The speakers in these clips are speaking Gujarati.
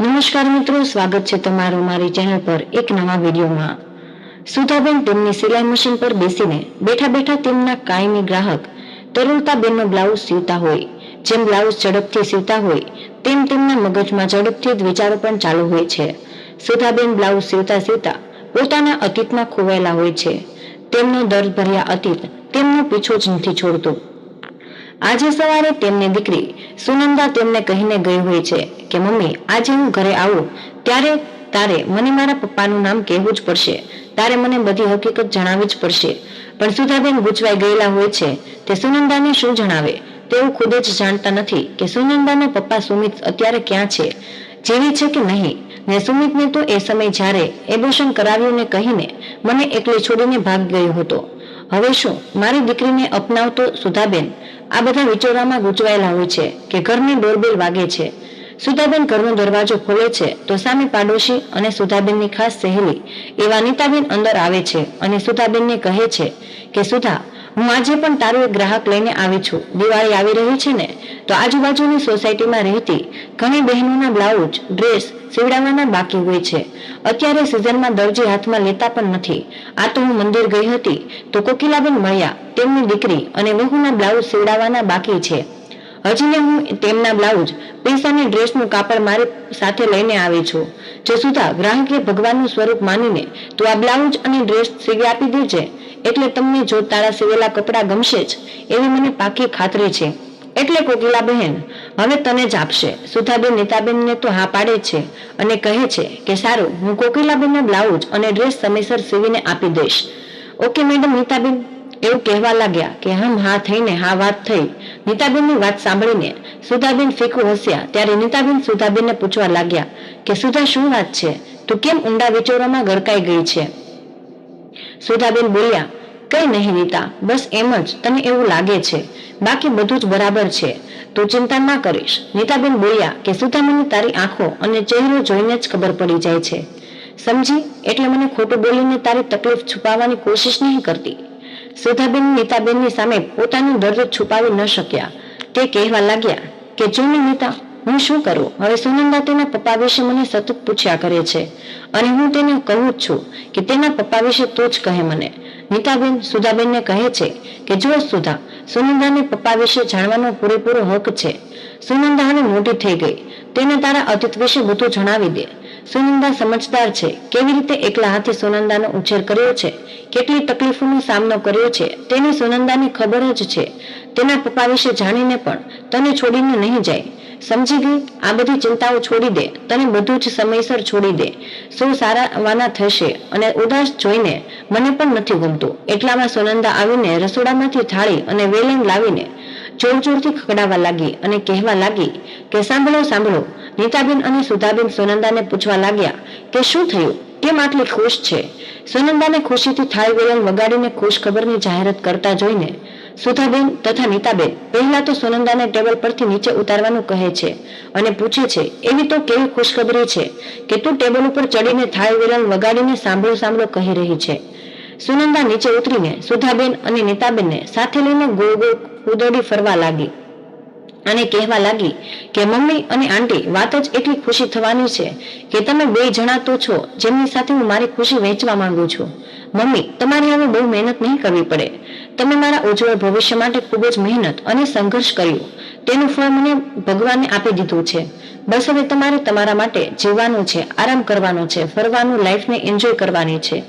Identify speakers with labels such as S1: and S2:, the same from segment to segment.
S1: નમસ્કાર મિત્રો, સ્વાગત છે તમારું મારી ચેનલ પર એક નવા વિડીયોમાં. સુધાબેન તેમની સિલાઈ મશીન પર બેસીને બેઠા બેઠા તેમના કાયમી ગ્રાહક તરુલતાબેનનો બ્લાઉઝ સીવતા હોય, જેમ બ્લાઉઝ ઝડપથી સીવતા હોય, તેમ તેમના મગજમાં ઝડપથી જ વિચારો પણ ચાલુ હોય છે. સુધાબેન બ્લાઉઝ સીવતા સીવતા પોતાના અતીતમાં ખોવાયેલા હોય છે. તેમનો દર્દભર્યા અતીત તેમનો પીછો જ નથી છોડતો. આજે સવારે તેમની દીકરી સુનંદા તેમને કહીને ગઈ હોય છે કે, મમ્મી, આજે હું ઘરે આવું. ત્યારે તારે મને મારા પપ્પાનું નામ કહેવું જ પડશે. તારે મને બધી હકીકત જણાવવી જ પડશે. પણ સુધાબેન ગૂંચવાઈ ગયેલા હોય છે. તે સુનંદાને શું જણાવે? તેઓ ખુદ જ જાણતા નથી કે સુનંદાના પપ્પા સુમિત અત્યારે ક્યાં છે. જેવી છે કે નહીં ને સુમિતને તો એ સમય જ્યારે એબોશન કરાવ્યું ને કહીને મને એકલી છોડીને ભાગ ગયો હતો. હવે શું, મારી દીકરીને અપનાવતો સુધાબેન આ બધા વિચોરામાં ગૂંચવાયેલા હોય છે કે ઘરની ડોરબેલ વાગે છે. સુધાબેન ઘરનો દરવાજો ખોલે છે તો સામે પાડોશી અને સુધાબેનની ખાસ સહેલી એવા નીતાબેન અંદર આવે છે અને સુધાબેનને કહે છે કે, સુધા હું આજે પણ તારો એક ગ્રાહક લઈને આવી છું. દિવાળી આવી રહી છે ને, તો આજુબાજુની સોસાયટીમાં રહેતી ઘણી બહેનોના બ્લાઉઝ, ડ્રેસ સીવડાવવાના બાકી હોય છે. અત્યારે સિઝનમાં દરજી હાથમાં લેતા પણ નથી. આ તો હું મંદિર ગઈ હતી, તો કોકિલાબેન મળ્યા. તેમની દીકરી અને વહુના બ્લાઉઝ સીવડાવવાના બાકી છે. હજીને હું તેમના બ્લાઉઝ પૈસાની ડ્રેસનું કાપડ મારી સાથે લઈને આવી છું. જે સુધા ગ્રાહકે ભગવાનનું સ્વરૂપ માનીને, તો આ બ્લાઉઝ અને ડ્રેસ સીવી આપી દેજે, એટલે તમને જો તારા સીવેલા કપડાં ગમશે જ, એવી મને પાકી ખાતરી છે. એટલે કોકિલા બહેન, હવે તને જ આપશે. સુધાબેન નીતાબેનને તો હા પાડે છે અને કહે છે કે, સારું, હું કોકિલાબેનના બ્લાઉઝ અને ડ્રેસ સમયસર સીવીને આપી દઈશ. ઓકે મેડમ નીતાબેન, એવું કહેવા લાગ્યા કે હમ હા થઈને હા વાત થઈ. નીતાબેનની વાત સાંભળીને સુધાબેન ફીકું હસ્યા, ત્યારે નીતાબેન સુધાબેનને પૂછવા લાગ્યા કે, સુધા, શું વાત છે? તું કેમ ઊંડા વિચારોમાં ગરકાઈ ગઈ છે? સુધાબેન બોલ્યા, કઈ નહીં નીતા, બસ એમ જ, તને એવું લાગે છે. બાકી બધું જ બરાબર છે. તું ચિંતા ના કરીશ. નીતાબેન બોલ્યા કે સુધા મને તારી આંખો અને ચહેરો જોઈને જ ખબર પડી જાય છે. સમજી? એટલે મને ખોટું બોલીને તારી તકલીફ છુપાવવાની કોશિશ નહીં કરતી. સુધાબેન, નીતાબેનની સામે પોતાનું દર્દ છુપાવી ન શક્યા. તે કહેવા લાગ્યા કે, જો નીતા, હું શું કરું? હવે સુનંદા તેના પપ્પા વિશે મને સતત પૂછ્યા કરે છે. અને હું તેને કહું જ છું કે, તેના પપ્પા વિશે તો જ કહે મને. નીતાબેન, સુધાબેનને કહે છે કે જો સુધા, સુનંદાને પપ્પા વિશે જાણવાનો પૂરેપૂરો હક છે. સુનંદા હવે મોટી થઈ ગઈ. તેને તારા અતીત વિશે બધું જણાવી દે. સુનંદા સમજદાર છે. કેવી રીતે એકલા હાથે સુનંદાનો ઉછેર કર્યો છે? કેટલી તકલીફોનો સામનો કર્યો છે? તેની સુનંદાની ખબર જ છે. તેના પપ્પા વિશે જાણીને પણ તને છોડીને નહીં જાય. સમજી ગઈ? આ બધી ચિંતાઓ છોડી દે. તને બધું જ સમયસર છોડી દે. સૌ સારા વાના થશે અને ઉદાસ જોઈને મને પણ નથી ગમતું. એટલામાં સુનંદા આવીને રસોડામાંથી થાળી અને વેલણ લાવીને જોર જોરથી ખકડાવા લાગી અને કહેવા લાગી કે સાંભળો સાંભળો નીતાબેન અને સુધાબેન સોનંદાને પૂછવા લાગ્યા કે શું થયું? કેમ આટલી ખુશ છે? સોનંદાને ખુશીથી થાળી વેલણ વગાડીને ખુશ ખબરની જાહેરાત કરતા જોઈને સુધાબેન તથા નીતાબેન પહેલા તો સોનંદાને ટેબલ પરથી નીચે ઉતારવાનું કહે છે અને પૂછે છે, એવી તો કેવી ખુશખબરી છે કે તું ટેબલ ઉપર ચડીને થાળી વેલણ વગાડીને સાંભળો સાંભળો કહી રહી છે. સુનંદા નીચે ઉતરીને સુધાબેન અને નીતાબેનને સાથે લઈને ગોળ ગોળ ઉદોડી ફરવા લાગી. અને કહેવા લાગી કે મમ્મી અને આંટી વાત જ એટલી ખુશી થવાની છે કે તમે બે જણા તો છો, જેમની સાથે હું મારી ખુશી વહેંચવા માંગુ છું. મમ્મી, તમારે હવે બહુ મહેનત નહીં કરવી પડે. તમે મારા ઉજ્જવળ ભવિષ્ય માટે ખૂબ જ મહેનત અને સંઘર્ષ કર્યો. તેનું ફળ મને ભગવાને આપી દીધું છે. બસ હવે તમારે તમારા માટે જીવવાનું છે, આરામ કરવાનો છે, ફરવાનું લાઈફને એન્જોય કરવાની છે.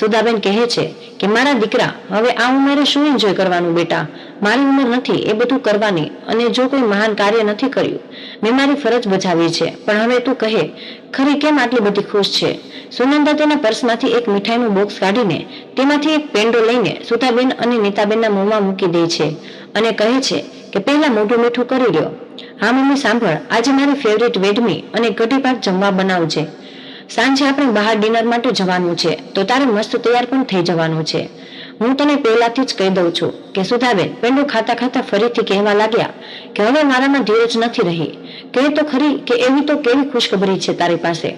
S1: સુધાબેન કહે છે કે, મારા દીકરા, હવે આ ઉંમરે શું એન્જોય કરવાનું બેટા? મારી ઉંમર નથી, એ બધું કરવાની અને જો કોઈ મહાન કાર્ય નથી કર્યું, મેં મારી ફરજ બજાવી છે. પણ હવે તું કહે, ખરી કેમ આટલી બધી ખુશ છે? સુનંદા તેના પર્સમાંથી એક મીઠાઈનું બોક્સ કાઢીને તેમાંથી એક પેંડો લઈને સુતાબેન અને નીતાબેનના મોંમાં મૂકી દે છે અને કહે છે કે પહેલા મોઢું મીઠું કરી લ્યો. હા, મમ્મી, સાંભળ, આજે મારી ફેવરેટ વેડમી અને કઢી પાક જમવા બનાવજે. સાંજે આપણે બહાર ડિનર માટે જવાનું છે, તો તારે મસ્ત તૈયાર પણ થઈ જવાનું છે. હું તને પહેલાથી જ કહી દઉં છું કે સુધાબેન, પેંડુ ખાતા ખાતા ફરીથી કહેવા લાગ્યા કે હવે મારામાં ધીરજ નથી રહી. કહે તો ખરી કે એવી તો કેવી ખુશખબરી છે તારી પાસે.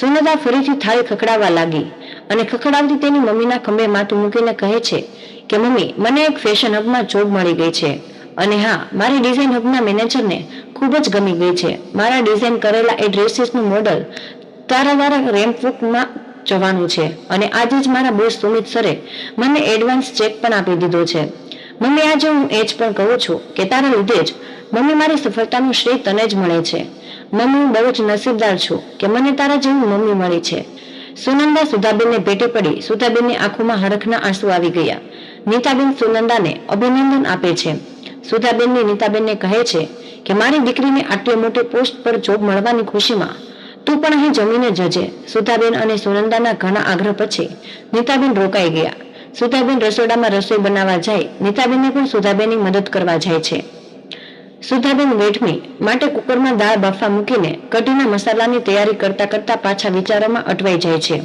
S1: સુનદા ફરીથી થાળી ખખડાવવા લાગી અને ખખડાવતી તેની મમ્મીના ખંભે માથું મૂકીને કહે છે કે, મમ્મી, મને એક ફેશન હબમાં જોબ મળી ગઈ છે. અને હા, મારી ડિઝાઇન હબના મેનેજરને ખૂબ જ ગમી ગઈ છે. મારા ડિઝાઇન કરેલા એ ડ્રેસીસનું મોડલ તારા તારા રેમ્પ વોકમાં જવાનું છે અને આજે જ મારા બોસ સુમિત સરે મને એડવાન્સ ચેક પણ આપી દીધો છે. મમ્મી, આજે હું એ જ પણ કહું છું કે તારા લીધે જ મમ્મી મારી સફળતાનું શ્રેય તને જ મળે છે. મમ્મી, હું બહુ જ નસીબદાર છું કે મને તારા જેવી મમ્મી મળી છે. સુનંદા સુધાબેનને ભેટી પડી સુધાબેનની આંખોમાં હરખના આંસુ આવી ગયા. નીતાબેન સુનંદાને અભિનંદન આપે છે. સુધાબેનની નીતાબેનને કહે છે કે મારી દીકરીને આટલી મોટી પોસ્ટ પર જોબ મળવાની ખુશીમાં તું પણ અહીં જમીને જજે. સુધાબેન અને સુનંદાના ઘણા આગ્રહ પછી નીતાબેન રોકાઈ ગયા. સુધાબેન રસોડામાં રસોઈ બનાવવા જાય. નીતાબેનને પણ સુધાબેનની મદદ કરવા જાય છે. સુધાબેન વેઠમી માટે કુકરમાં દાળ બાફા મૂકીને કઢીના મસાલાની તૈયારી કરતા કરતા પાછા વિચારોમાં અટવાઈ જાય છે.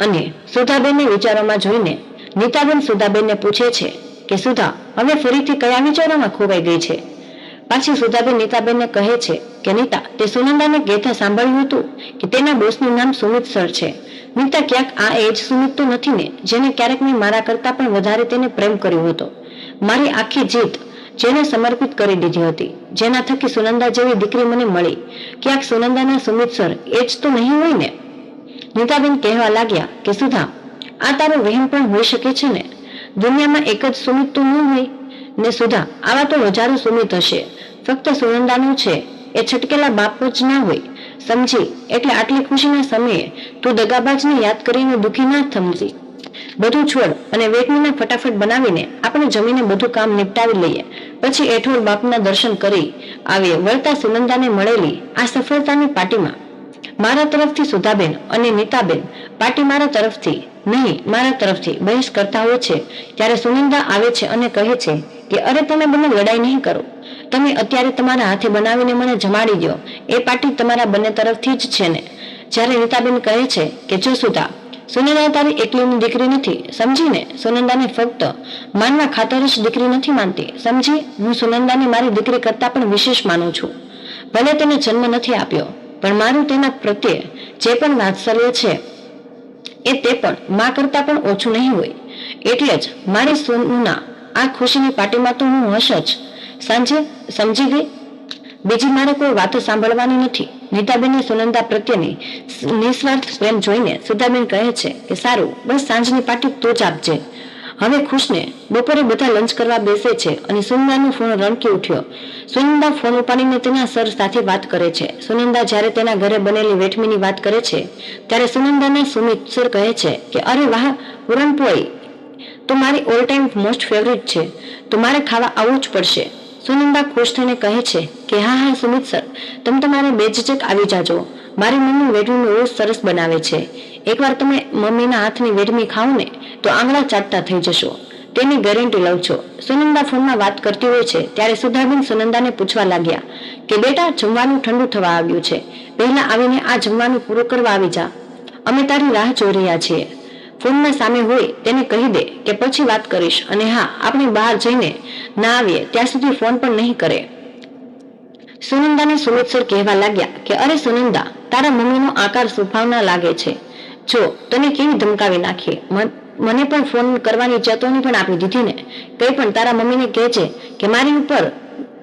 S1: અને સુધાબેનને વિચારોમાં જોઈને નીતાબેન સુધાબેનને પૂછે છે કે, સુધા, હવે ફરીથી કયા વિચારોમાં ખોવાઈ ગઈ છે? પાછી સુધાબેન નીતાબેનને કહે છે કે, નીતા, તે સુનંદાને કહેતા સાંભળ્યું હતું કે તેના બોસનું નામ સુમિત સર છે. નીતા ક્યાંક આ એજ સુમિત તો નથી ને, જેને ક્યારેક મેં મારા કરતા પણ વધારે તેને પ્રેમ કર્યો હતો. મારી આખી જીત જેને સમર્પિત કરી દીધી હતી, જેના થકી સુનંદા જેવી દીકરી મને મળી. ક્યાંક સુનંદાના સુમિત સર એ જ તો નહીં હોય ને? નીતાબેન કહેવા લાગ્યા કે, સુધા, આ તારો વહેમ પણ હોઈ શકે છે ને? દુનિયામાં એક જ સુમિત તો ન હોય ને સુધા, આવા તો હજારો સુમિત હશે. ફક્ત સુનંદાનું છે. એ છટકેલા બાપુ જ ના હોય. સમજી, એટલે આટલી ખુશીના સમયે તું દગાબાજને યાદ કરીને દુઃખી ના થમજી. બધું છોડ અને વેટમીને ફટાફટ બનાવીને આપણે જમીને બધું કામ નિપટાવી લઈએ. પછી એઠોડ બાપના દર્શન કરી, આવીએ. વળતા સુનંદાને મળેલી આ સફળતાની પાર્ટીમાં મારા તરફથી સુધાબેન અને નીતાબેન. પાર્ટી મારા તરફથી, નહીં, મારા તરફથી બહેસ કરતા હોય છે. ત્યારે સુનંદા આવે છે અને કહે છે કે, અરે, તમે બંને લડાઈ નહીં કરો. તમે અત્યારે તમારા હાથે બનાવીને મને જમાડી દો એ પાર્ટી તમારા બંને તરફથી જ છે ને. જ્યારે નીતાબેન કહે છે કે, જો સુધા, સુનંદા તારી એકલીની દીકરી નથી. સમજીને સુનંદાને ફક્ત માનવા ખાતર જ દીકરી નથી માનતી. સમજી? હું સુનંદાને મારી દીકરી કરતાં પણ વિશેષ માનું છું. ભલે તેને જન્મ નથી આપ્યો. પણ મારું તેના પ્રત્યે જે પણ વાત્સલ્ય છે, એ તે પણ મા કરતા પણ ઓછું નહીં હોય. એટલે જ મારી સોનુના આ ખુશીની પાર્ટીમાં તો હું હશ જ. સાંજે સમજી ગઈ બીજી મારે કોઈ વાતો સાંભળવાની નથી. નીતાબેનની સુનંદા પ્રત્યેની નિસ્વાર્થ પ્રેમ જોઈને સુધાબેન કહે છે કે, સારું, બસ સાંજની પાર્ટી તું જ આપજે. હવે ખુશને બપોરે બધા લંચ કરવા બેસે છે અને સુનંદાનો ફોન રણકી ઉઠ્યો. સુનંદા ફોન ઉપાડીને તેના સર સાથે વાત કરે છે. સુનંદા જ્યારે તેના ઘરે બનેલી વેઠમીની વાત કરે છે, ત્યારે સુનંદાના સુમિત સર કહે છે કે, અરે વાહ, પુરણપોઈ, તો મારી ઓલ ટાઈમ મોસ્ટ ફેવરિટ છે. તો મારે ખાવા આવવું જ પડશે. સુનંદા ખુશ થઈને કહે છે કે, હા હા, સુમિત સર તમે તમારે બેઝિજક આવી જાજો. મારી મમ્મી વેઠમીનું રોજ સરસ બનાવે છે. એકવાર તમે મમ્મીના હાથની વેડમી ખાઓ ને તો આંગળા ચાટતા થઈ જશો. તેની ગેરંટી લઉં છો. સુનંદા ફોનમાં વાત કરતી હોય છે, ત્યારે સુધાબેન સુનંદાને પૂછવા લાગ્યા કે, બેટા, જમવાનું ઠંડુ થવા આવ્યું છે. પહેલા આવીને આ જમવાનું પૂરું કરવા આવી જા. અમે તારી રાહ જોઈ રહ્યા છીએ. ફોનમાં સામે હોય તેને કહી દે કે, પછી વાત કરીશ. અને હા, આપણે બહાર જઈને ના આવીએ, ત્યાં સુધી ફોન પણ નહીં કરે. સુનંદાને સુમિત કહેવા લાગ્યા કે, અરે સુનંદા, તારા મમ્મીનો આકાર સુભાવના લાગે છે. જો તને કેવી ધમકાવી નાખીએ મને પણ ફોન કરવાની ચેતવણી પણ આપી દીધી ને. કઈ પણ તારા મમ્મીને કહે છે કે મારી ઉપર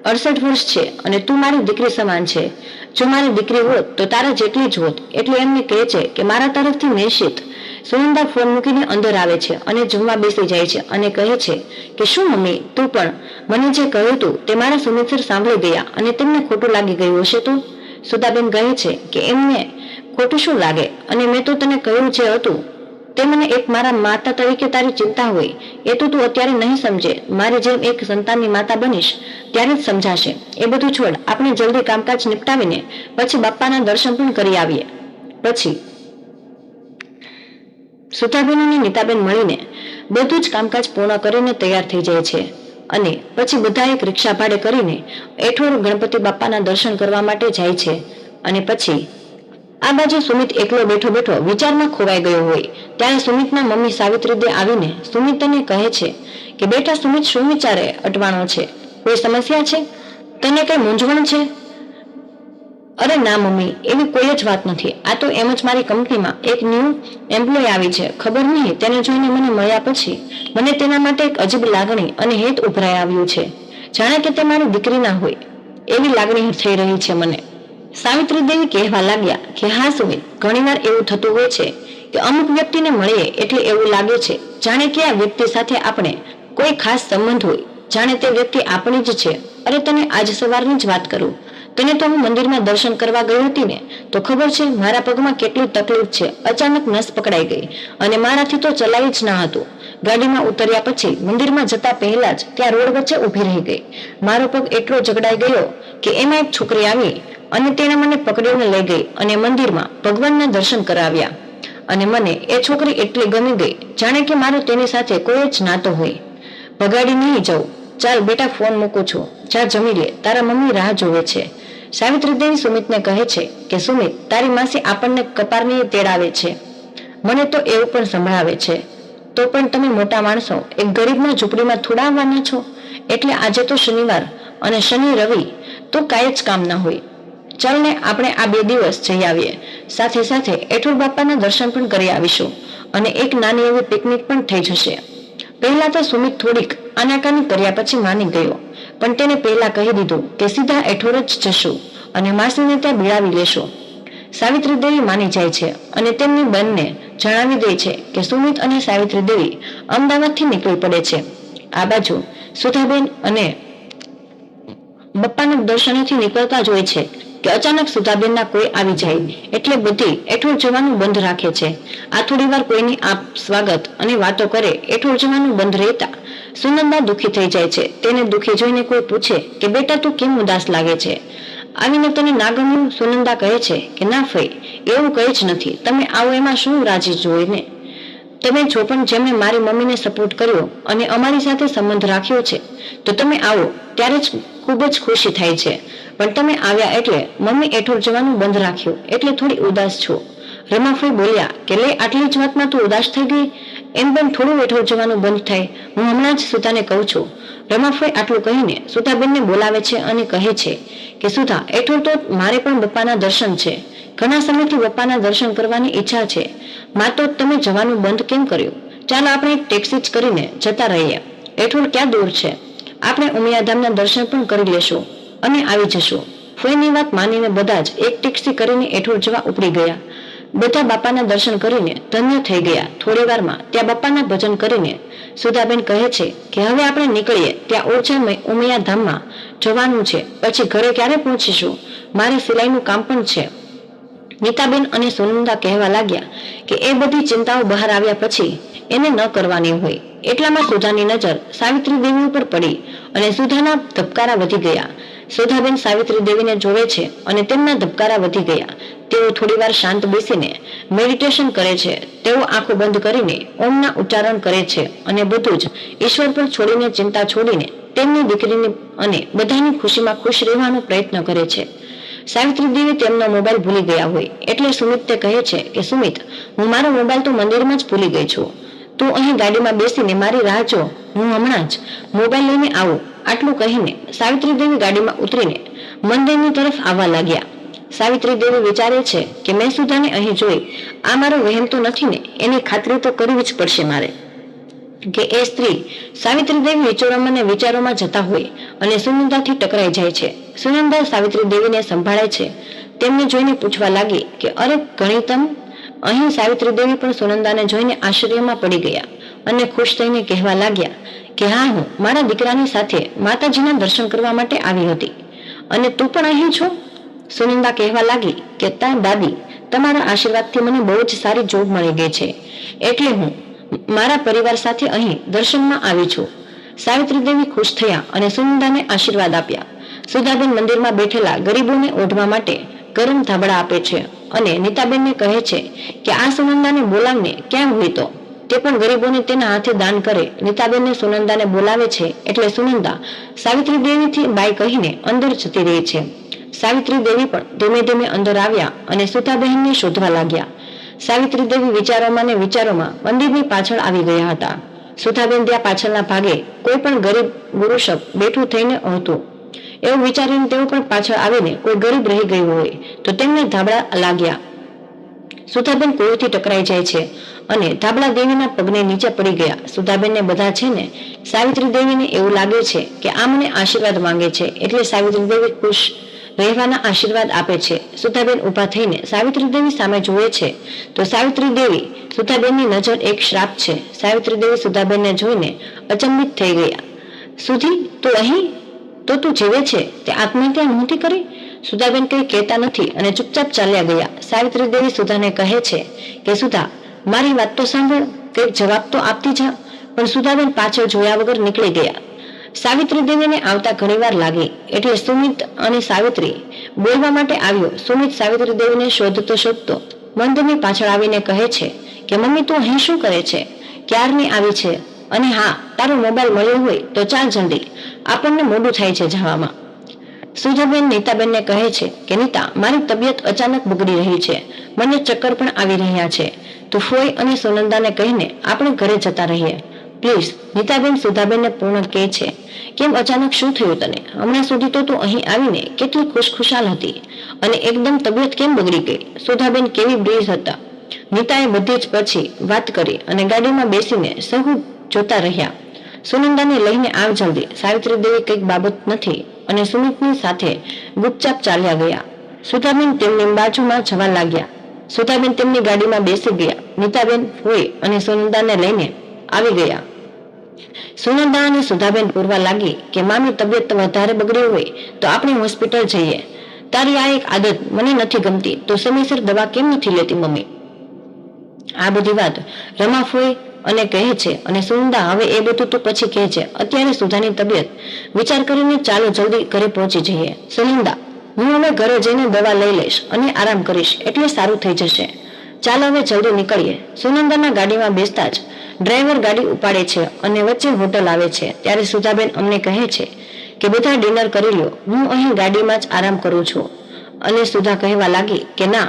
S1: અડસઠ વર્ષ છે અને તું મારી દીકરી સમાન છે. જો મારી દીકરી હોત તો તારા જેટલી જ હોત. એટલે એમને કહે છે કે મારા તરફથી નિશ્ચિત સુનંદા ફોન મૂકીને અંદર આવે છે અને જમવા બેસી જાય છે અને કહે છે કે શું મમ્મી, તું પણ મને જે કહ્યું હતું તે મારા સુમિત્સર સાંભળી ગયા અને તેમને ખોટું લાગી ગયું હશે તો? સુધાબેન કહે છે કે એમને ખોટું શું લાગે? અને મેં તો તને કહ્યું જે હતું, તે મને એક મારા માતા તરીકે તારી ચિંતા હોય, એ તો તું અત્યારે નહીં સમજે. મારી જેમ એક સંતાનની માતા બનીશ, ત્યારે જ સમજાશે. એ બધું છોડ, આપણે જલ્દી કામકાજ નિપટાવીને પછી બાપાના દર્શન પણ કરી આવીએ. પછી સુધાબેન અને નીતાબેન મળીને બધું જ કામકાજ પૂર્ણ કરીને તૈયાર થઈ જાય છે. અને પછી બધા એક રિક્ષા ભાડે કરીને એઠોડ ગણપતિ બાપાના દર્શન કરવા માટે જાય છે. અને પછી આ બાજુ સુમિત એકલો બેઠો બેઠો વિચારમાં ખોવાઈ ગયો હોય. ત્યારે સુમિતના મમ્મી સાવિત્રી દે આવીને સુમિતને કહે છે કે, બેટા, સુમિત શું વિચારે? અટવાણો છે. કોઈ સમસ્યા છે? તને કઈ મૂંઝવણ છે? અરે ના, મમ્મી, એવી કોઈ જ વાત નથી. આ તો એમ જ મારી કંપનીમાં એક ન્યૂ એમ્પ્લોય આવી છે. ખબર નહીં, તેને જોઈને મને મળ્યા પછી મને તેના માટે એક અજીબ લાગણી અને હેત ઉભરાઈ આવ્યું છે. જાણે કે તે મારી દીકરી ના હોય. એવી લાગણી થઈ રહી છે મને. સાવિત્રી દેવી કહેવા લાગ્યા કે, હા સુમિત, ઘણીવાર એવું થતું હોય છે કે અમુક વ્યક્તિને મળીએ એટલે એવું લાગે છે. જાણે કે આ વ્યક્તિ સાથે આપણે કોઈ ખાસ સંબંધ હોય. જાણે તે વ્યક્તિ આપણી જ છે. અરે તને આજ સવારની જ વાત કરું. તને તો હું મંદિરમાં દર્શન કરવા ગઈ હતી ને, તો ખબર છે મારા પગમાં કેટલી તકલીફ છે. અચાનક નસ પકડાઈ ગઈ અને મારાથી તો ચલાવી જ ના હતું. ગાડીમાં ઉતર્યા પછી મંદિરમાં જતા પહેલા જ ત્યાં રોડ વચ્ચે ઊભી રહી ગઈ. મારો પગ એટલો જગડાઈ ગયો કે એમાં એક છોકરી આવી અને તેણે મને પકડીને લઈ ગઈ અને મંદિરમાં ભગવાનના દર્શન કરાવ્યા. અને મને એ છોકરી એટલી ગમી ગઈ, જાણે કે મારો તેની સાથે કોઈ જ નાતો હોય. ભગાડી નહીં જાઉં. ચાલ બેટા ફોન મૂકું છું. જા જમી લે. તારા મમ્મી રાહ જોવે છે. સાવિત્રી દેવી સુમિતને કહે છે કે, સુમિત, તારી માસી આપણને કપારની તેડાવે છે. મને તો એવું પણ સંભળાવે છે. તો પણ તમે મોટા માણસો એક ગરીબના ઝૂંપડીમાં થોડાવવાના છો? એટલે આજે તો શનિવાર અને શનિ રવિ, તો કાંઈ જ કામ ના હોય. ચાલ ને આપણે આ બે દિવસ જઈ આવીએ. સાથે સાથે એઠોર બાપાના દર્શન પણ કરી આવીશું અને એક નાની એવી પિકનિક પણ થઈ જશે. પહેલા તો સુમિત થોડીક આનાકાની કર્યા પછી માની ગયો. પણ તેને પહેલા કહી દીધું કે સીધા એઠોર જ જશો અને માસીને ત્યાં બિળાવી લેશો. સાવિત્રી દેવી માની જાય છે અને તેમની બંને જણાવી દે છે કે સુમિત અને સાવિત્રી દેવી અમદાવાદથી નીકળી પડે છે. આ બાજુ સુધાબેન અને બપ્પાના દર્શનેથી નીકળતા જ હોય છે. કે અચાનક સુધાબેનના કોઈ આવી જાય, એટલે બધી એઠોળ જવાનું બંધ રાખે છે. આ થોડી વાર કોઈની આપ સ્વાગત અને વાતો કરે, એઠોળ જવાનું બંધ રહેતા સુનંદા દુઃખી થઈ જાય છે. તેને દુઃખી જોઈને કોઈ પૂછે કે, બેટા, તું કેમ ઉદાસ લાગે છે? આવીને તને ના ગમ્યું સુનંદા કહે છે કે, ના ફઈ, એવું કંઈ જ નથી. તમે આવો, એમાં શું રાજી જોઈને? તમે જો પણ જેમણે મારી મમ્મીને સપોર્ટ કર્યો અને અમારી સાથે સંબંધ રાખ્યો છે, તો તમે આવો, ત્યારે જ ખૂબ જ ખુશી થાય છે. પણ તમે આવ્યા એટલે મમ્મી એઠોર જવાનું બંધ રાખ્યું એટલે થોડી ઉદાસ છો. રમાફઈ બોલ્યા કે લે આટલી જ વાતમાં તું ઉદાસ થઈ ગઈ? એમ પણ થોડું એઠોર જવાનું બંધ થાય. હું હમણાં જ સુતાને કહું છું. રમાફઈ આટલું કહીને સુતાબેનને બોલાવે છે અને કહે છે કે સુધા એઠોર તો મારે પણ બપ્પાના દર્શન છે. ઘણા સમયથી બપ્પાના દર્શન કરવાની ઈચ્છા છે. માં તો તમે જવાનું બંધ કેમ કર્યું? ચાલો આપણે ટેક્સી જ કરીને જતા રહીએ. એઠોર ક્યાં દૂર છે? આપણે ઉમિયાધામના દર્શન પણ કરી લેશું. અને આવી જશું. ફોઈની વાત માનીને બધા જ એક ટેક્સી કરીને એઠોર જવા ઉપડી ગયા. બધા બાપાના દર્શન કરીને ધન્ય થઈ ગયા. થોડી વારમાં ત્યાં બાપાના ભજન કરીને સુધાબેન કહે છે કે હવે આપણે નીકળીએ ત્યાં ઓરછા ઉમિયા ધામમાં જવાનું છે. પછી ઘરે ક્યારે પહોંચીશું? મારે સિલાઈનું કામ પણ છે. નીતાબેન અને સુનંદા કહેવા લાગ્યા કે એ બધી ચિંતાઓ બહાર આવ્યા પછી એને ન કરવાની હોય. એટલામાં સુધાની નજર સાવિત્રી દેવી ઉપર પડી અને સુધાના ધબકારા વધી ગયા. સુધાબેન સાવિત્રી દેવીને જોવે છે અને તેમના ધબકારા વધી ગયા. તેઓ થોડીવાર શાંત બેસીને મેડિટેશન કરે છે. તેઓ આંખો બંધ કરીને ઓમના ઉચ્ચારણ કરે છે અને બધું જ ઈશ્વર પર છોડીને ચિંતા છોડીને તેમની દીકરીની અને બધાની ખુશીમાં ખુશ રહેવાનો પ્રયત્ન કરે છે. સાવિત્રી દેવી તેમનો મોબાઈલ ભૂલી ગયા હોય એટલે સુમિત તે કહે છે કે, સુમિત, હું મારો મોબાઈલ તો મંદિરમાં જ ભૂલી ગઈ છું. તું અહીં ગાડીમાં બેસીને મારી રાહ જો. હું હમણાં જ મોબાઈલ લઈને આવું. આટલું કહીને સાવિત્રી દેવી ગાડીમાં ઉતરીને મંદિરની તરફ આવવા લાગ્યા. સાવિત્રી દેવી વિચારે છે કે મેં અહીં જોઈ, આ મારો વહેમ તો નથી ને, એની ખાતરી તો કરવી જ પડશે મારે. કે એ સ્ત્રી સાવિત્રી દેવી વિચારોમાં વિચારોમાં જતા હોય અને સુનંદાથી ટકરાઈ જાય છે. સુનંદા સાવિત્રી દેવીને સંભાળે છે. તેમને જોઈને પૂછવા લાગી કે અરે ગણિતમ, અહીં સાવિત્રી દેવી પણ સુનંદાને જોઈને આશ્ચર્યમાં પડી ગયા અને ખુશ થઈને કહેવા લાગ્યા કે હા, હું મારા દીકરાની સાથે માતાજીના દર્શન કરવા માટે આવી હતી. અને તું પણ અહીં છો? સુનંદા કહેવા લાગી કે ત્યાં દાદી, તમારા આશીર્વાદથી મને બહુ જ સારી જોબ મળી ગઈ છે. એટલે હું મારા પરિવાર સાથે અહીં દર્શનમાં આવી છું. સાવિત્રી દેવી ખુશ થયા અને સુનંદાને આશીર્વાદ આપ્યા. સુધાબેન મંદિરમાં બેઠેલા ગરીબોને ઓઢવા માટે ગરમ ધાબળા આપે છે અને નીતાબેનને કહે છે કે, આ સુનંદાને બોલાવને ક્યાં હોય તો? તે પણ ગરીબોને તેના હાથે દાન કરે. નીતાબેનને સુનંદાને બોલાવે છે એટલે સુનંદા સાવિત્રી દેવીથી બાઈ કહીને અંદર જતી રહી છે. સાવિત્રી દેવી પણ ધીમે ધીમે અંદર આવ્યા અને સુતાબહેનને શોધવા લાગ્યા. સાવિત્રી દેવી વિચારોમાં ને વિચારોમાં મંદિરની પાછળ આવી ગયા હતા. સુથાબેન ત્યાં પાછળના ભાગે કોઈ પણ ગરીબ ગુરુષક બેઠું થઈને હતું. એવું વિચારીને તેઓ પણ પાછળ આવીને કોઈ ગરીબ રહી ગયું હોય તો તેમને ધાબળા લાગ્યા. સુધાબેન કોળીથી ટકરાઈ જાય છે? અને ધાબળા દેવીના પગને નીચે પડી ગયા. સુધાબેનને બધા છે ને, સાવિત્રી દેવીને એવું લાગે છે કે આ મને આશીર્વાદ માંગે છે, એટલે સાવિત્રી દેવી ખુશ રહેવાના આશીર્વાદ આપે છે. સુધાબેન ઊભા થઈને સાવિત્રી દેવી સામે જુએ છે. તો સાવિત્રી દેવી, સુધાબેનની નજર એક શ્રાપ છે. સાવિત્રી દેવી સુધાબેનને જોઈને અચંબિત થઈ ગયા. સુધી, તું અહીં? તો તું જીવે છે? તે આત્મહત્યા નહોતી કરી? સુધાબેન કંઈ કહેતા નથી અને ચૂપચાપ ચાલ્યા ગયા. સાવિત્રી દેવી સુધાને કહે છે કે, સુધા, મારી વાત તો સાંભળ, કંઈક જવાબ તો આપતી જા. પણ સુધાબેન પાછળ જોયા વગર નીકળી ગયા. સાવિત્રી દેવીને આવતા ઘણીવાર લાગી. એટલે સુમિત અને સાવિત્રી બોલવા માટે આવ્યો. સુમિત સાવિત્રી દેવીને શોધતો શોધતો મંદની પાછળ આવીને કહે છે કે, મમ્મી, તું અહીં શું કરે છે? ક્યારની આવી છે? અને હા, તારો મોબાઈલ મળ્યો હોય તો ચાલ જલ્દી. આપણને મોડું થાય છે જવામાં. સુજાબેન નીતાબેનને કહે છે કે, નીતા, મારી તબિયત અચાનક બગડી રહી છે. મને ચક્કર પણ આવી રહ્યા છે. તો ફોઈ અને સુનંદાને કહીને આપણે ઘરે જતા રહીએ. પ્લીઝ, નીતાબેન સુધાબેનને પૂર્ણ કહે છે. કેમ અચાનક શું થયું તને? હમણાં સુધી તો તું અહીં આવીને કેટલી ખુશખુશાલ હતી અને એકદમ તબિયત કેમ બગડી ગઈ? સુધાબેન કેવી બ્રીઝ હતા? નીતાએ બધી જ પછી વાત કરી અને ગાડીમાં બેસીને સહુ જોતા રહ્યા. સુનંદાને લઈને આવ જલ્દી. સાવિત્રી દેવી કંઈક બાબત નથી. અને સુમિતની સાથે ગુપચાપ ચાલ્યા ગયા. સુધાબેન તેમની બાજુમાં જવા લાગ્યા. સુધાબેન તેમની ગાડીમાં બેસી ગયા. નીતાબેન હોય અને સુનંદાને લઈને આવી ગયા. સુનંદા અને સુધાબેન પૂરવા લાગી કે મામી, તબિયત વધારે બગડી હોય, તો આપણે હોસ્પિટલ જઈએ. તારી આ એક આદત મને નથી ગમતી, તો સમયસર દવા કેમ નથી લેતી મમ્મી? આ બધી વાત રમાફોઈ અને કહે છે, અને સુનંદા હવે એ બધું તો પછી કહે છે. અત્યારે સુધાની તબિયત. વિચાર કરીને ચાલો જલ્દી ઘરે પહોંચી જઈએ. સુનંદા, હું હવે ઘરે જઈને દવા લઈ લઈશ અને આરામ કરીશ, એટલે સારું થઈ જશે. ચાલો હવે જલ્દી નીકળીએ. સુનંદાના ગાડીમાં બેસતા જ ડ્રાઈવર ગાડી ઉપાડે છે અને વચ્ચે હોટલ આવે છે. ત્યારે સુધાબેન અમને કહે છે કે, બધા ડિનર કરી લો. હું અહીં ગાડીમાં જ આરામ કરું છું. અને સુધા કહેવા લાગી કે, ના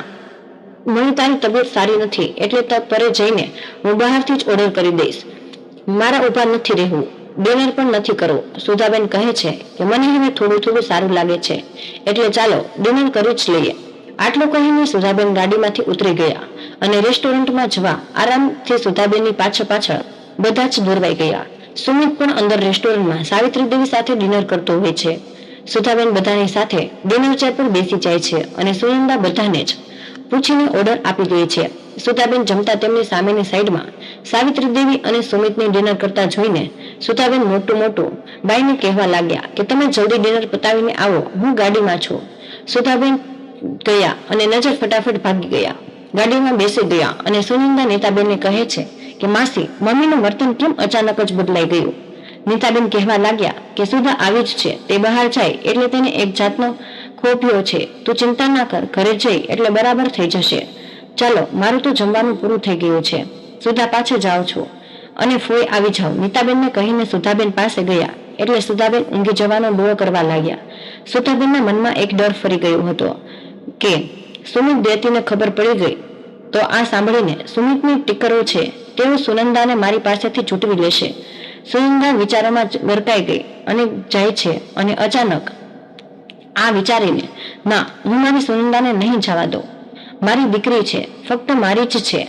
S1: મને તારી તબિયત સારી નથી એટલે તો પરે જઈને હું બહારથી જ ઓર્ડર કરી દઈશ. મારા ઊભા નથી રહેવું. ડિનર પણ નથી કરવું. સુધાબેન કહે છે કે મને હવે થોડું થોડું સારું લાગે છે. એટલે ચાલો ડિનર કરી જ લઈએ. આટલું કહીને સુધાબેન ગાડીમાંથી ઉતરી ગયા અને રેસ્ટોરન્ટમાં જવા આરામથી સુધાબેનની પાછળ પાછળ બધા જ દોરવાઈ ગયા. સુમિત પણ અંદર રેસ્ટોરન્ટમાં સાવિત્રી દેવી સાથે ડિનર કરતો હોય છે. સુધાબેન બધાની સાથે ડિનર ચેર પર બેસી જાય છે અને સુનંદા બધાને જ પૂછીને ઓર્ડર આપી દે છે. સુતાબેન જમતા તેમની સામેની સાઈડમાં સાવિત્રી દેવી અને સુમિતને ડિનર કરતા જોઈને સુતાબેન મોટું મોટું બાઈને કહેવા લાગ્યા કે તમે જલ્દી ડિનર પતાવીને આવો, હું ગાડીમાં છું. સુતાબેન ગયા અને નજર ફટાફટ ભાગી ગયા. ગાડીમાં બેસી ગયા અને સુનિંદા નેતાબેનને કહે છે કે માસી, મમ્મીનું વર્તન કેમ અચાનક જ બદલાઈ ગયું? નીતાબેન કહેવા લાગ્યા કે સુધા આવી જ છે, તે બહાર જાય એટલે તેને એક જાતનો ખોભ્યો છે, તું ચિંતા ના કર, ઘરે જઈ, એટલે બરાબર થઈ જશે. ચાલો, મારું તો જમવાનું પૂરું થઈ ગયું છે. સુધા પાછળ જાઉં છું. અને ફોઈ આવી જાઓ નીતાબેનને કહીને સુધાબેન પાસે ગયા, એટલે સુધાબેન ઊંઘી જવાનો ડોળો કરવા લાગ્યા. સુધાબેનના મનમાં એક ડર ફરી ગયો હતો કે, સુમિત દેતીને ખબર પડી ગઈ. તો આ સાંભળીને સુમિતની ટીકરો છે, તેઓ સુનંદાને મારી પાસેથી છૂટવી લેશે. સુનંદા વિચારોમાં ગરકાઈ ગઈ અને જાય છે અને અચાનક આ વિચારીને, ના, હું મારી સુનંદાને નહીં જવા દઉં. મારી દીકરી છે, ફક્ત મારી જ છે.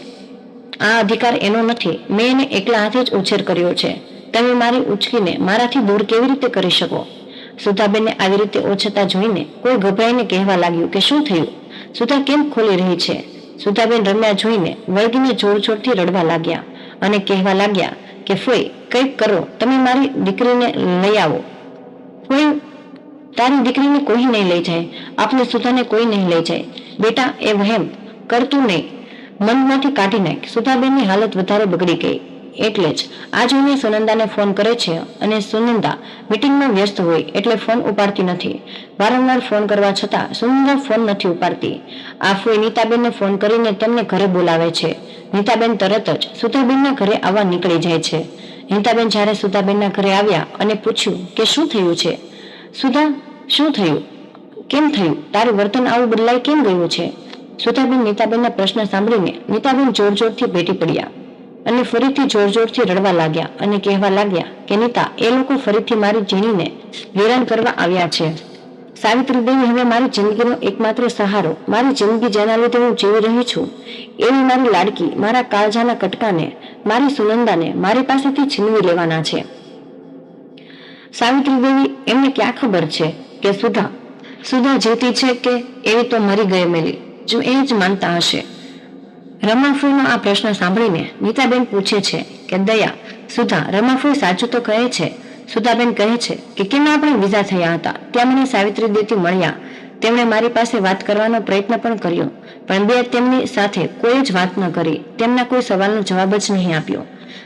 S1: આ અધિકાર એનો નથી. મેં એને એકલા હાથે જ ઉછેર કર્યો છે. તમે મારી ઉચકીને મારાથી દૂર કેવી રીતે કરી શકો? સુધાબેનને આવી રીતે ઓછતા જોઈને કોઈ ગભરાઈને કહેવા લાગ્યું કે શું થયું? સુધા કેમ ખોલી રહી છે? સુધાબેન રમ્યા જોઈને વળગીને જોર જોરથી રડવા લાગ્યા અને કહેવા લાગ્યા કે, ફોઈ, કંઈક કરો. તમે મારી દીકરીને લઈ આવો. ફોઈ તારી દીકરીને કોઈ નહીં લઈ જાય આપણે સુધાને કોઈ નહીં લઈ જાય. બેટા, એ વહેમ, કરતું નહીં. મનમાંથી કાઢી નાખ. સુધાબેનની હાલત વધારે બગડી ગઈ. એટલે જ આ જોઈને સુનંદાને ફોન કરે છે અને સુનંદા મીટિંગમાં વ્યસ્ત હોય એટલે ફોન ઉપાડતી નથી. વારંવાર ફોન કરવા છતાં સુનંદા ફોન નથી ઉપાડતી. આ ફોઈ નીતાબેનને ફોન કરીને તેમને ઘરે બોલાવે છે. નીતાબેન તરત જ સુધાબેનના ઘરે આવવા નીકળી જાય છે. નીતાબેન જ્યારે સુધાબેનના ઘરે આવ્યા અને પૂછ્યું કે શું થયું છે? સુધા, શું થયું? કેમ થયું? તારું વર્તન આવું બદલાઈ કેમ ગયું છે? સુધાબેન નીતાબેનના પ્રશ્ન સાંભળીને નીતાબેન જોર જોરથી ભેટી પડ્યા અને ફરીથી જોર જોરથી રડવા લાગ્યા અને કહેવા લાગ્યા કે, નીતા, એ લોકો ફરીથી મારી જીણીને હેરાન કરવા આવ્યા છે. સાવિત્રી દેવી હવે મારી જિંદગીનો એકમાત્ર સહારો, મારી જિંદગી જેના લીધે હું જીવી રહી છું. એવી મારી લાડકી, મારા કાળજાના કટકાને, મારી સુનંદાને મારી પાસેથી છીનવી લેવાના છે. સાવિત્રી દેવી એમને ક્યાં ખબર છે કે સુધા સુધા જીતી છે કે એવી તો મરી ગઈ મેલી, જો એ જ માનતા હશે? રમાફુઈનો આ પ્રશ્ન સાંભળીને નીતાબેન પૂછે છે કે, દયા, સુધા, રમાફુઈ સાચું તો કહે છે? સુધાબેન કહે છે કે, કેમ આપણે વિઝા થયા હતા? ત્યાં મને સાવિત્રી દેતી મળ્યા. તેમણે મારી પાસે વાત કરવાનો પ્રયત્ન પણ કર્યો, પણ બે તેમની સાથે કોઈ જ વાત ન કરી. તેમના કોઈ સવાલનો જવાબ જ નહીં આપ્યો.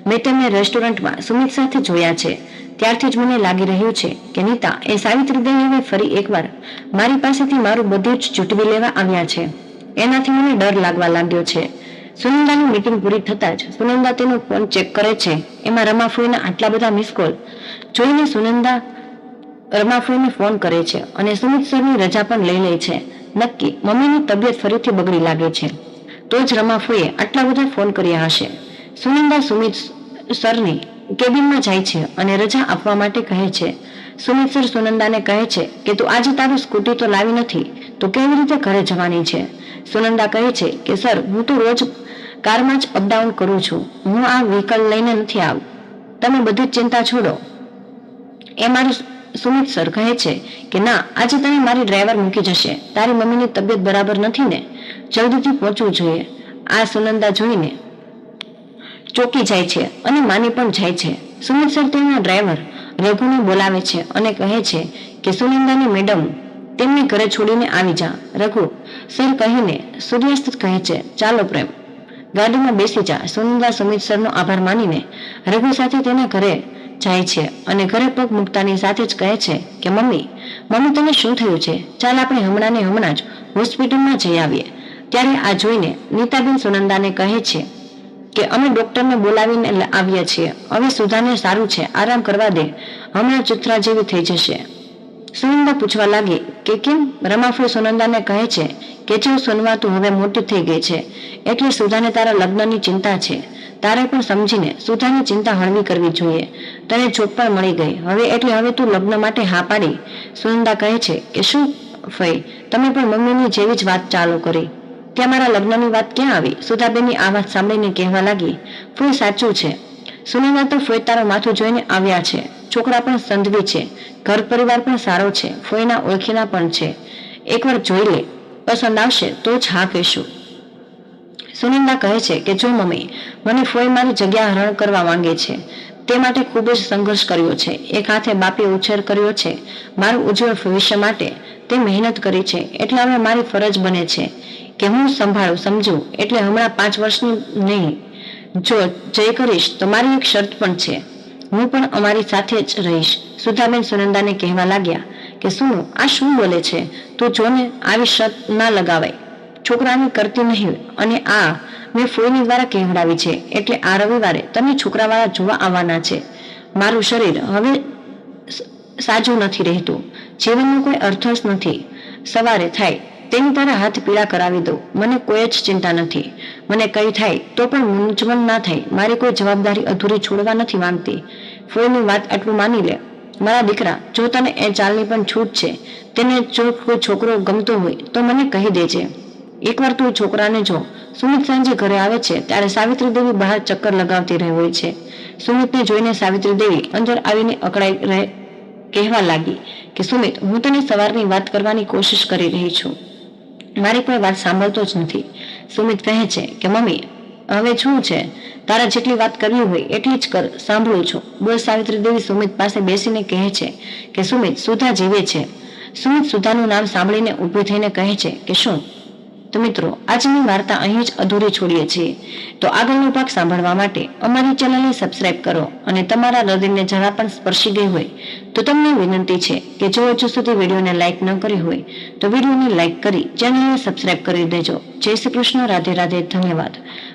S1: મેં તેમને રેસ્ટોરન્ટમાં સુમિત સાથે જોયા છે. ત્યારથી જ મને લાગી રહ્યું છે કે નીતા એ સાવિત્રી ફરી એકવાર મારી પાસેથી મારું બધું જ ચૂંટવી લેવા આવ્યા છે. એનાથી મને ડર લાગવા લાગ્યો છે. સુનંદાની મીટિંગ પૂરી થતાં જ સુનંદા તેનો ફોન ચેક કરે છે. એમાં રમાફુઈના આટલા બધા મિસ કોલ જોઈને સુનંદા રમાફુઈને ફોન કરે છે અને સુમિત સરની રજા પણ લઈ લે છે. નક્કી મમ્મીની તબિયત ફરીથી બગડી લાગે છે. તો જ રમાફુઈએ આટલા બધા ફોન કર્યા હશે. સુનંદા સુમિત સરની કેબિનમાં જાય છે અને રજા આપવા માટે કહે છે. સુમિત સર સુનંદાને કહે છે કે, તું આજે તારું સ્કૂટી તો લાવી નથી, તો કેવી રીતે ઘરે જવાની છે? સુનંદા કહે છે કે, સર, હું તો રોજ કારમાં જ અપડાઉન કરું છું. હું આ વ્હીકલ લઈને નથી આવ. તમે બધી જ ચિંતા છોડો. એ મારું સુમિત સર કહે છે કે, ના, આજે તને મારી ડ્રાઈવર મૂકી જશે. તારી મમ્મીની તબિયત બરાબર નથી ને? જલ્દીથી પહોંચવું જોઈએ. આ સુનંદા જોઈને ચોકી જાય છે અને માની પણ જાય છે. સુમિત સર ડ્રાઈવર રઘુને બોલાવે છે અને કહે છે કે સુનિંદાની મેડમ તેમને ઘરે છોડીને આવી જા. રઘુ, સર કહીને સૂર્યાસ્ત કહે છે, ચાલો પ્રેમ. ગાડીમાં બેસી જા. સુનંદા સુમિત સરનો આભાર માનીને રઘુ સાથે તેના ઘરે જાય છે અને ઘરે પગ મૂકતાની સાથે જ કહે છે કે મમ્મી મમ્મી તને શું થયું છે? ચાલ આપણે હમણાં ને હમણાં જ હોસ્પિટલમાં જઈ આવીએ. ત્યારે આ જોઈને નીતાબેન સુનંદાને કહે છે કે અમે ડોક્ટરને બોલાવીને આવ્યા છીએ. હવે સુધાને સારું છે. આરામ કરવા દે. હમણાં ચિત્રા જેવી થઈ જશે. સુનંદા પૂછવા લાગી કે કેમ? રમાફળ સુનંદાને કહે છે કે જો સુનવા તું હવે મોટી થઈ ગઈ છે, એટલે સુધાને તારા લગ્નની ચિંતા છે. તારે પણ સમજીને સુધાની ચિંતા હળવી કરવી જોઈએ. તને જોબ પણ મળી ગઈ. હવે એટલે હવે તું લગ્ન માટે હા પાડી. સુનંદા કહે છે કે શું ફઈ? તમે પણ મમ્મીની જેવી જ વાત ચાલુ કરી. ત્યાં મારા લગ્નની વાત ક્યાં આવી? સુધાબેનની આ વાત સાંભળીને કહેવા લાગી, ફૂલ સાચું છે. સુનંદા તો ફોઈ માથું જોઈને આવ્યા છે. છોકરા પણ સંધવી છે. ઘર પરિવાર પણ સારો છે. ફોઈના ઓળખીના પણ છે. એકવાર જોઈ લે. પસંદ આવશે તો જ હા કહીશું. સુનિંદા કહે છે કે, જો મમ્મી, મને ફોઈ મારી જગ્યા હરણ કરવા માંગે છે. તે માટે ખૂબ જ સંઘર્ષ કર્યો છે. એક હાથે બાપે ઉછેર કર્યો છે. મારું ઉજ્જવળ ભવિષ્ય માટે તે મહેનત કરી છે. એટલે હવે મારી ફરજ બને છે. કે હું સંભાળું, સમજું. એટલે હમણાં પાંચ વર્ષની નહીં. જો જય કરીશ, તો મારી એક શરત પણ છે. હું પણ અમારી સાથે જ રહીશ. સુધાબેન સુનંદાને કહેવા લાગ્યા કે, સુનો, આ શું બોલે છે? તું જોને આવી શરત ના લગાવાય. છોકરાની કરતી નહીં. અને આ મેં ફોની દ્વારા કહેવડાવી છે. એટલે આ રવિવારે તમે છોકરાવાળા જોવા આવવાના છે. મારું શરીર હવે સાજું નથી રહેતું. જીવનનો કોઈ અર્થ જ નથી. સવારે થાય તેની તારા હાથ પીળા કરાવી દો મને કોઈ જ ચિંતા નથી. મને કઈ થાય તો પણ મૂંઝવણ ના થાય. મારી કોઈ જવાબદારી અધૂરી છોડવા નથી માંગતી. ફોઈની વાત આટલું માની લે. મારા દીકરા, જો તને એ ચાલની પણ છૂટ છે, તેને જો કોઈ છોકરો ગમતો હોય, તો મને કહી દેજે. એકવાર તું છોકરાને જો. સુમિત સાંજે ઘરે આવે છે, ત્યારે સાવિત્રી દેવી બહાર ચક્કર લગાવતી રહી હોય છે. સુમિતને જોઈને સાવિત્રી દેવી અંદર આવીને અકળાઈ રહે કહેવા લાગી કે, સુમિત, હું તને સવારની વાત કરવાની કોશિશ કરી રહી છું. મારી કોઈ વાત સાંભળતો જ નથી. સુમિત કહે છે કે, મમ્મી, હવે શું છે? તારા જેટલી વાત કરવી હોય એટલી જ કર, સાંભળું છું. બોલ સાવિત્રી દેવી સુમિત પાસે બેસીને કહે છે કે, સુમિત સુધા જીવે છે. સુમિત સુધાનું નામ સાંભળીને ઊભી થઈને કહે છે કે, શું? તો મિત્રો, આજની વાર્તા અહીં જ અધૂરી છોડીએ છીએ. તો આગળનો ભાગ સાંભળવા માટે અમારી ચેનલને સબસ્ક્રાઇબ કરો અને તમારા હૃદયને જરા પણ સ્પર્શી ગઈ હોય તો તમને વિનંતી છે કે જો હજુ સુધી વિડીયોને લાઇક ન કરી હોય તો વિડીયોને લાઇક કરી ચેનલને સબસ્ક્રાઇબ કરી દેજો. જય શ્રી કૃષ્ણ, રાધે રાધે, ધન્યવાદ.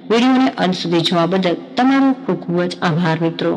S1: વિડીયોને અંત સુધી જોવા બદલ તમારો ખૂબ ખૂબ જ આભાર મિત્રો.